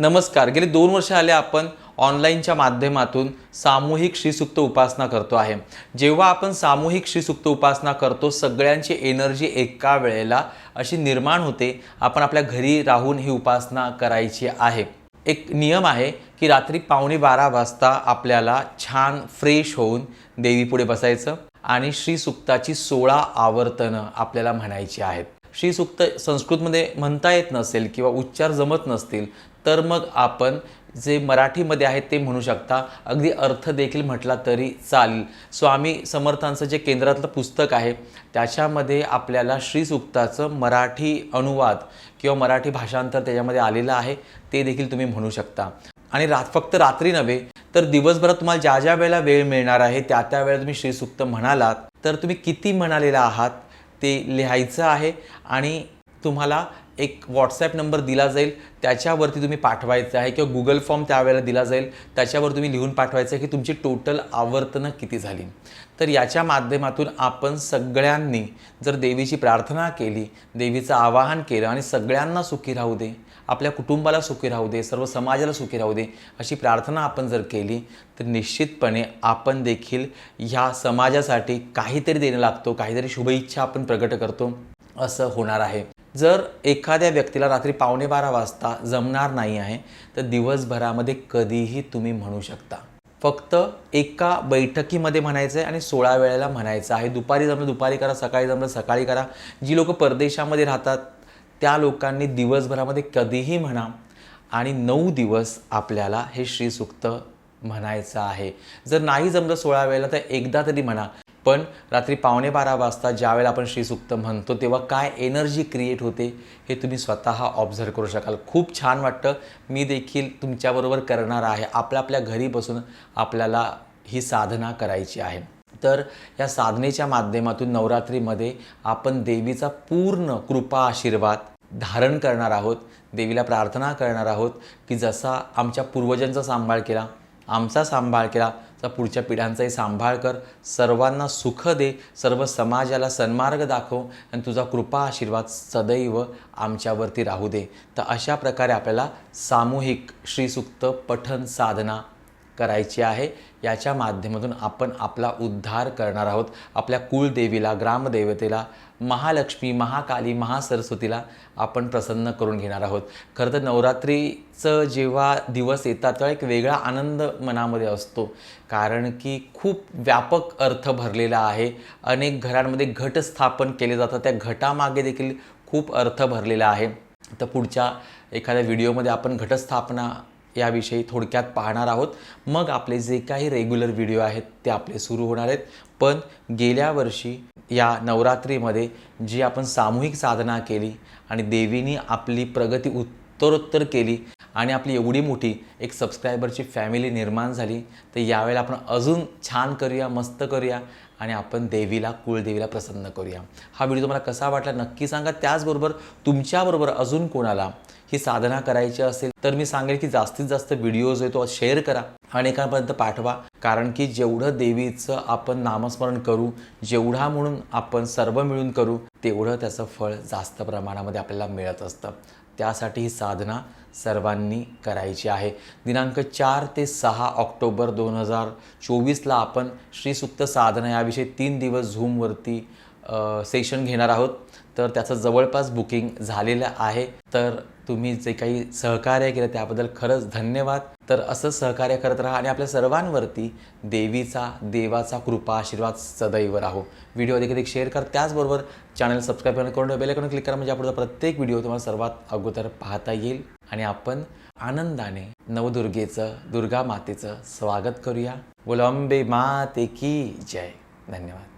नमस्कार. गेले दोन वर्ष आले आपण ऑनलाईनच्या माध्यमातून सामूहिक श्रीसुक्त उपासना करतो आहे. जेव्हा आपण सामूहिक श्रीसुक्त उपासना करतो सगळ्यांची एनर्जी एका वेळेला अशी निर्माण होते आपण आपल्या घरी राहून ही उपासना करायची आहे. एक नियम आहे की रात्री पावणे बारा वाजता आपल्याला छान फ्रेश होऊन देवीपुढे बसायचं आणि श्रीसुक्ताची सोळा आवर्तनं आपल्याला म्हणायची आहेत. श्रीसुक्त संस्कृतमध्ये म्हणता येत नसेल किंवा उच्चार जमत नसतील तर मग आपण जे मराठीमध्ये आहेत ते म्हणू शकता. अगदी अर्थ देखील म्हटला तरी चालेल. स्वामी समर्थांचं जे केंद्रातलं पुस्तक आहे त्याच्यामध्ये आपल्याला श्रीसुक्ताचं मराठी अनुवाद किंवा मराठी भाषांतर त्याच्यामध्ये आलेलं आहे ते देखील तुम्ही म्हणू शकता. आणि रा फक्त रात्री नव्हे तर दिवसभरात तुम्हाला ज्या ज्या वेळेला वेळ मिळणार आहे त्या त्या वेळेला तुम्ही श्रीसुक्त म्हणालात तर तुम्ही किती म्हणालेला आहात ते लिहायचं आहे आणि तुम्हाला एक व्हॉट्सॲप नंबर दिला जाईल. त्याच्यावरती तुम्ही पाठवायचं आहे किंवा गुगल फॉर्म त्यावेळेला दिला जाईल. त्याच्यावर तुम्ही लिहून पाठवायचं आहे की तुमची टोटल आवर्तनं किती झाली. तर याच्या माध्यमातून आपण सगळ्यांनी जर देवीची प्रार्थना केली देवीचं आवाहन केलं आणि सगळ्यांना सुखी राहू दे आपल्या कुटुंबाला सुखी राहू दे सर्व समाजाला सुखी राहू दे अशी प्रार्थना आपण जर केली तर निश्चितपणे आपण देखील ह्या समाजासाठी काहीतरी देणं लागतो काहीतरी शुभेच्छा आपण प्रकट करतो. असं होणार आहे. जर एखाद्या व्यक्तीला रात्री पावणे बारा वाजता जमणार नाही आहे तर दिवसभरामध्ये कधीही तुम्ही म्हणू शकता. फक्त एका बैठकीमध्ये म्हणायचं आहे आणि सोळा वेळेला म्हणायचं आहे. दुपारी जमलं दुपारी करा सकाळी जमलं सकाळी करा. जी लोक परदेशामध्ये राहतात त्या लोकांनी दिवसभरामध्ये कधीही म्हणा आणि नऊ दिवस आपल्याला हे श्रीसुक्त म्हणायचं आहे. जर नाही जमलं सोळा वेळेला तर एकदा तरी म्हणा. पण रात्री पावणे बारा वाजता ज्यावेळेला आपण श्रीसुक्त म्हणतो तेव्हा काय एनर्जी क्रिएट होते हे तुम्ही स्वतः ऑब्झर्व करू शकाल. खूप छान वाटतं. मी देखील तुमच्याबरोबर करणार आहे. आपल्या आपल्या घरी बसून आपल्याला ही साधना करायची आहे. तर या साधनेच्या माध्यमातून नवरात्रीमध्ये आपण देवीचा पूर्ण कृपा आशीर्वाद धारण करणार आहोत. देवीला प्रार्थना करणार आहोत की जसा आमच्या पूर्वजांचा सांभाळ केला आमचा सांभाळ केला तर पुढच्या पिढ्यांचाही सांभाळ कर. सर्वांना सुख दे. सर्व समाजाला सन्मार्ग दाखव आणि तुझा कृपा आशीर्वाद सदैव आमच्यावरती राहू दे. तर अशा प्रकारे आपल्याला सामूहिक श्रीसुक्त पठन साधना करायची आहे. याच्या माध्यमातून आपण आपला उद्धार करणार आहोत. आपल्या कुलदेवीला ग्रामदेवतेला महालक्ष्मी महाकाली महासरस्वतीला आपण प्रसन्न करून घेणार आहोत. खरं तर नवरात्रीचं जेव्हा दिवस येतात तेव्हा एक वेगळा आनंद मनामध्ये असतो. कारण की खूप व्यापक अर्थ भरलेला आहे. अनेक घरांमध्ये घटस्थापन केले जातात. त्या घटामागे देखील खूप अर्थ भरलेला आहे. तर पुढच्या एखाद्या व्हिडिओमध्ये आपण घटस्थापना याविषयी थोडक्यात पाहणार आहोत. मग आपले जे काही रेग्युलर व्हिडिओ आहेत ते आपले सुरू होणार आहेत. पण गेल्या वर्षी या नवरात्रीमध्ये जी आपण सामूहिक साधना केली आणि देवीनी आपली प्रगती उत्तरोत्तर केली आणि आपली एवढी मोठी एक सबस्क्रायबरची फॅमिली निर्माण झाली तर यावेळेला आपण अजून छान करूया मस्त करूया आणि आपण देवीला कुळदेवीला प्रसन्न करूया. हा व्हिडिओ तुम्हाला कसा वाटला नक्की सांगा. त्याचबरोबर तुमच्याबरोबर अजून कोणाला ही साधना करायची असेल तर मी सांगेल की जास्तीत जास्त व्हिडिओज आहे तो शेअर करा अनेकांपर्यंत पाठवा. कारण की जेवढं देवीचं आपण नामस्मरण करू जेवढा म्हणून आपण सर्व मिळून करू तेवढं त्याचं फळ जास्त प्रमाणामध्ये आपल्याला मिळत असतं. त्यासाठी ही साधना सर्वांनी करायची आहे. दिनांक चार ते सहा ऑक्टोबर दोन हजार चोवीसला आपण श्रीसुक्त साधना याविषयी तीन दिवस झूमवरती सेशन घेणार आहोत. तर त्याचं जवळपास बुकिंग झालेलं आहे. तर तुम्ही जे काही सहकार्य केलं त्याबद्दल खरंच धन्यवाद. तर असं सहकार्य करत राहा आणि आपल्या सर्वांवरती देवीचा देवाचा कृपा आशीर्वाद सदैव राहो. व्हिडिओ अधिक अधिक शेअर कर. त्याचबरोबर चॅनल सबस्क्राईब करून बेल क्लिक करा म्हणजे पुढचा प्रत्येक व्हिडिओ तुम्हाला सर्वात अगोदर पाहता येईल. आणि आपण आनंदाने नवदुर्गेचं दुर्गा मातेचं स्वागत करूया. बोलो अंबे माते की जय. धन्यवाद.